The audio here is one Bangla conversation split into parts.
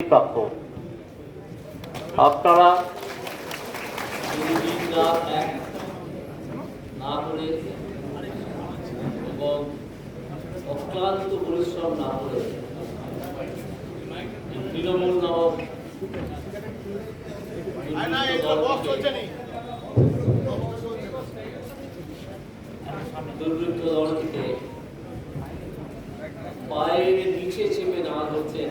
প্রাপ্য আপনারা অক্লান্ত পরিশ্রম না করে তৃণমূল পায়ের নিচে চেপে না ধরছেন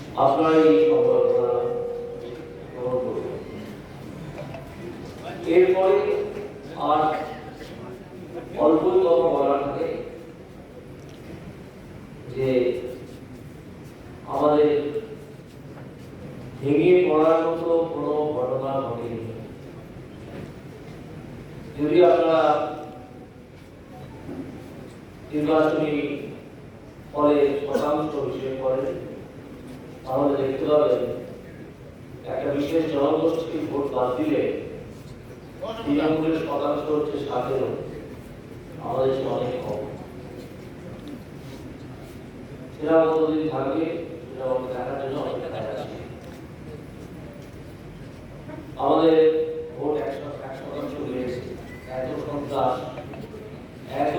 আপনারাই এই করবেন এরপরে আর অল্পতম বলা থাকে যে আমাদের ভেঙে পড়ার মতো কোনো ঘটনা ঘটেনি যদি আপনারা নির্বাচনী ফলে শতাংশ হিসেবে তাহলে দেখতে পাবেন একটা বিশেষ জনগোষ্ঠীকে ভোট বাদ দিলে তৃণমূলের শতাংশ হচ্ছে অনেক কম। আমাকে দেখার জন্য অনেকটা দেখা আমাদের ভোট একশো এক শতাংশ বেড়েছে এত সন্ত্রাস এত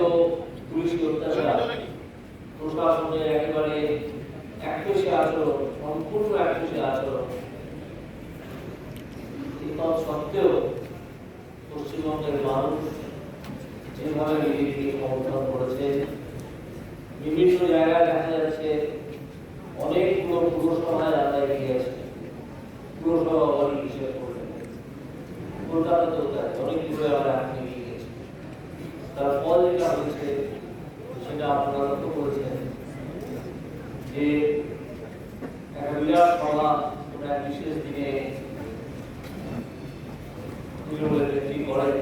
পুলিশ অত্যাচার প্রশাসনের একেবারে একপেশে আচরণ সম্পূর্ণ একপেশে আচরণ কিন্তু সত্ত্বেও পশ্চিমবঙ্গের মানুষ যেভাবে বিজেপিকে সমর্থন করেছে, বিভিন্ন জায়গায় দেখা যাচ্ছে অনেকগুলো পুরসভায় আদায় গিয়েছে পুরসভা অনেক হিসেব যেটা হয়েছে, সেটা আপনারা লক্ষ্য করেছেন যে বিশেষ দিনে তৃণমূলের নেত্রী করেন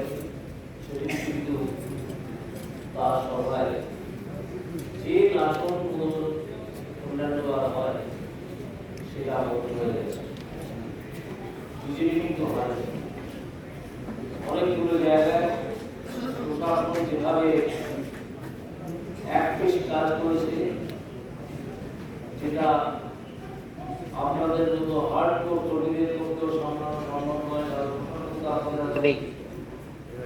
সেটি কিন্তু যেভাবে এক পেশি কাজ করেছে যেটা আপনাদের মতো হার্ড কোর কর্মীদের সম্মান সম্মান হয় তার প্রশাসন তো আপনারা নেই।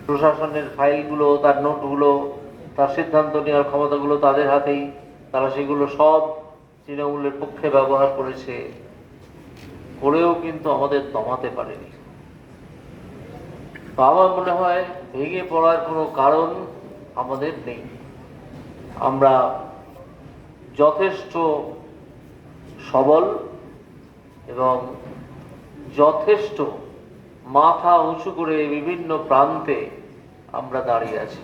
প্রশাসনের ফাইলগুলো, তার নোটগুলো, তার সিদ্ধান্ত নেওয়ার ক্ষমতাগুলো তাদের হাতেই। তারা সেগুলো সব তৃণমূলের পক্ষে ব্যবহার করেছে। করেও কিন্তু আমাদের দমাতে পারেনি। আমার মনে হয়, ভেঙে পড়ার কোনো কারণ আমাদের নেই। আমরা যথেষ্ট সবল এবং যথেষ্ট মাথা উঁচু করে বিভিন্ন প্রান্তে আমরা দাঁড়িয়ে আছি।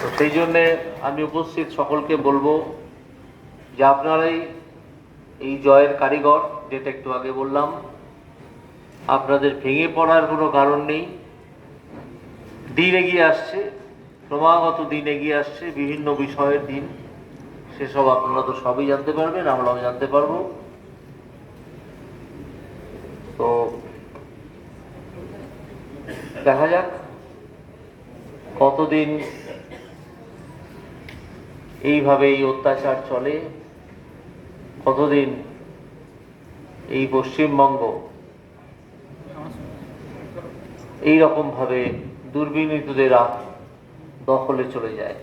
তো সেই জন্যে আমি উপস্থিত সকলকে বলব যে আপনারাই এই জয়ের কারিগর, যেটা একটু আগে বললাম, আপনাদের ভেঙে পড়ার কোনো কারণ নেই। দিন এগিয়ে আসছে, ক্রমাগত দিন এগিয়ে আসছে, বিভিন্ন বিষয়ের দিন। সেসব আপনারা তো সবই জানতে পারবেন, আমরাও জানতে পারব তো দেখা যাক কতদিন এইভাবে এই অত্যাচার চলে, কতদিন এই পশ্চিমবঙ্গ এই রকম ভাবে দুর্বিনীতদের দখলে চলে যায়।